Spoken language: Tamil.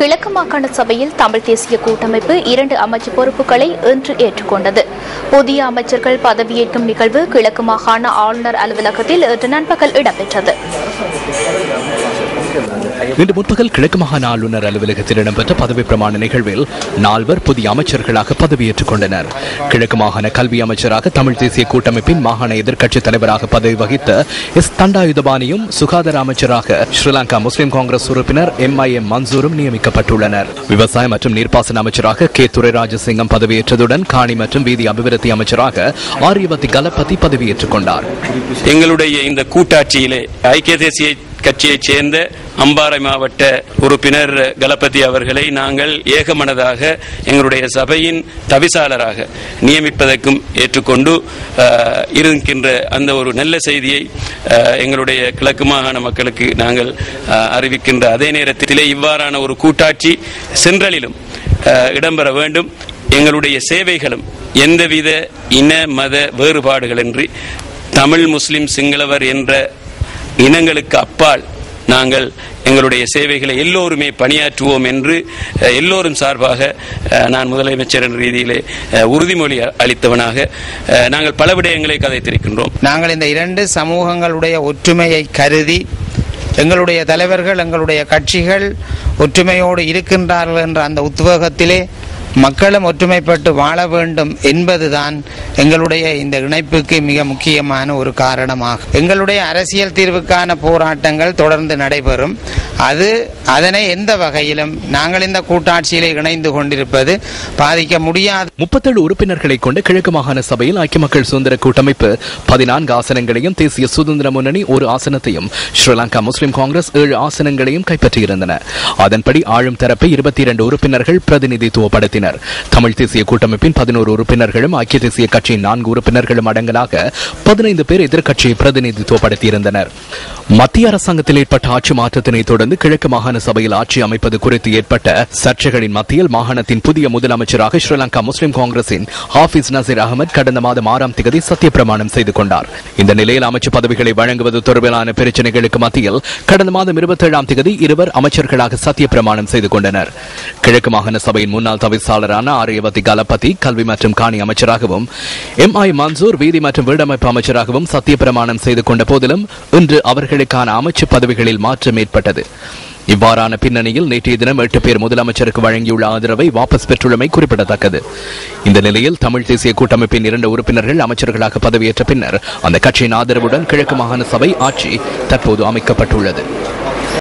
கிழக்கு மாகாண சபையில் தமிழ் தேசிய கூட்டமைப்பு இரண்டு அமைச்சு பொறுப்புகளை இன்று ஏற்றுக்கொண்டது. புதிய அமைச்சர்கள் பதவியேற்கும் நிகழ்வு கிழக்கு மாகாண ஆளுநர் அலுவலகத்தில் இன்று நண்பகல் இடம்பெற்றது. இன்று முற்பகல் கிழக்கு மாகாண ஆளுநர் அலுவலகத்தில் இடம்பெற்ற பதவி பிரமாண நிகழ்வில் நால்வர் புதிய அமைச்சர்களாக பதவியேற்றுக் கொண்டனர். கிழக்கு மாகாண கல்வி அமைச்சராக தமிழ் தேசிய கூட்டமைப்பின் மாகாண எதிர்க்கட்சித் தலைவராக பதவி வகித்த எஸ் தண்டாயுதபாணியும் சுகாதார அமைச்சராக ஸ்ரீலங்கா முஸ்லிம் காங்கிரஸ் உறுப்பினர் எம் ஐ எம் மன்சூரும் நியமிக்கப்பட்டுள்ளனர். விவசாய மற்றும் நீர்ப்பாசன அமைச்சராக கே துரைராஜசிங்கம் பதவியேற்றதுடன் காணி மற்றும் வீதி அபிவிருத்தி அமைச்சராக ஆரியவதி கலபதி பதவியேற்றுக் கொண்டார். எங்களுடைய இந்த கூட்டாட்சியிலே ஐக்கிய தேசிய கட்சியைச் சேர்ந்த அம்பாறை மாவட்ட உறுப்பினர் கலபதி அவர்களை நாங்கள் ஏகமனதாக எங்களுடைய சபையின் தவிசாளராக நியமிப்பதற்கும் ஏற்றுக்கொண்டு இருக்கின்ற அந்த ஒரு நல்ல செய்தியை அஹ், எங்களுடைய கிழக்கு மாகாண மக்களுக்கு நாங்கள் அஹ், அறிவிக்கின்ற அதே நேரத்திலே இவ்வாறான ஒரு கூட்டாட்சி சென்றலிலும் இடம்பெற வேண்டும். எங்களுடைய சேவைகளும் எந்தவித இன மத வேறுபாடுகளின்றி தமிழ் முஸ்லிம் சிங்களவர் என்ற இனங்களுக்கு அப்பால் நாங்கள் எங்களுடைய சேவைகளை எல்லோருமே பணியாற்றுவோம் என்று எல்லோரும் சார்பாக நான் முதலமைச்சர் என்ற ரீதியிலே உறுதிமொழி அளித்தவனாக நாங்கள் பல விடயங்களை கதைத்திருக்கின்றோம். நாங்கள் இந்த இரண்டு சமூகங்களுடைய ஒற்றுமையை கருதி எங்களுடைய தலைவர்கள் எங்களுடைய கட்சிகள் ஒற்றுமையோடு இருக்கின்றார்கள் என்ற அந்த உத்வேகத்திலே மக்களும் ஒற்றுமைப்பட்டு வாழ வேண்டும் என்பதுதான் எங்களுடைய இந்த இணைப்புக்கு மிக முக்கியமான ஒரு காரணமாகும். எங்களுடைய அரசியல் தீர்வுக்கான போராட்டங்கள் தொடர்ந்து நடைபெறும். அது அதனை எந்த வகையிலும் நாங்கள் இந்த கூட்டாட்சியிலே இணைந்து கொண்டிருப்பது பாதிக்க முடியாது. முப்பத்தேழு உறுப்பினர்களை கொண்ட கிழக்கு மாகாண சபையில் ஐக்கிய மக்கள் சுதந்திர கூட்டமைப்பு பதினான்கு ஆசனங்களையும் தேசிய சுதந்திர முன்னணி ஒரு ஆசனத்தையும் ஸ்ரீலங்கா முஸ்லிம் காங்கிரஸ் ஏழு ஆசனங்களையும் கைப்பற்றியிருந்தன. அதன்படி ஆளும் தரப்பை இருபத்தி இரண்டு உறுப்பினர்கள் பிரதிநிதித்துவப்படுத்தினர். தமிழ் தேசிய கூட்டமைப்பின் பதினோரு உறுப்பினர்களும் ஐக்கிய தேசிய கட்சியின் நான்கு உறுப்பினர்களும் அடங்கலாக பதினைந்து பேர் எதிர்க்கட்சியை பிரதிநிதித்துவப்படுத்தியிருந்தனர். மத்திய அரசாங்கத்தில் ஏற்பட்ட ஆட்சி மாற்றத்தினை தொடர்ந்து கிழக்கு மாகாண சபையில் ஆட்சி அமைப்பது குறித்து ஏற்பட்ட சர்ச்சைகளின் மத்தியில் மாகாணத்தின் புதிய முதலமைச்சராக ஸ்ரீலங்கா முஸ்லிம் காங்கிரசின் ஹாஃபிஸ் நசீர் அகமது கடந்த மாதம் ஆறாம் தேதி சத்தியப்பிரமாணம் செய்து கொண்டார். இந்த நிலையில் அமைச்சு பதவிகளை வழங்குவது தொடர்பிலான பிரச்சனைகளுக்கு மத்தியில் கடந்த மாதம் இருபத்தி ஏழாம் தேதி இருவர் அமைச்சர்களாக சத்தியப்பிரமாணம் செய்து கொண்டனர். கிழக்கு மாகாண சபையின் முன்னாள் பேச்சாளரான ஆரியவதி கலபதி கல்வி மற்றும் காணி அமைச்சராகவும் எம் ஐ மன்சூர் வீதி மற்றும் வீடமைப்பு அமைச்சராகவும் சத்தியப்பிரமாணம் செய்து கொண்ட போதிலும் இன்று அவர்களுக்கான அமைச்சு பதவிகளில் மாற்றம் ஏற்பட்டது. இவ்வாறான பின்னணியில் நேற்றைய தினம் எட்டு பேர் முதலமைச்சருக்கு வழங்கியுள்ள ஆதரவை வாபஸ் பெற்றுள்ளமை குறிப்பிடத்தக்கது. இந்த நிலையில் தமிழ் தேசிய கூட்டமைப்பின் இரண்டு உறுப்பினர்கள் அமைச்சர்களாக பதவியேற்ற பின்னர் அந்த கட்சியின் ஆதரவுடன் கிழக்கு மாகாண சபை ஆட்சி தற்போது அமைக்கப்பட்டுள்ளது.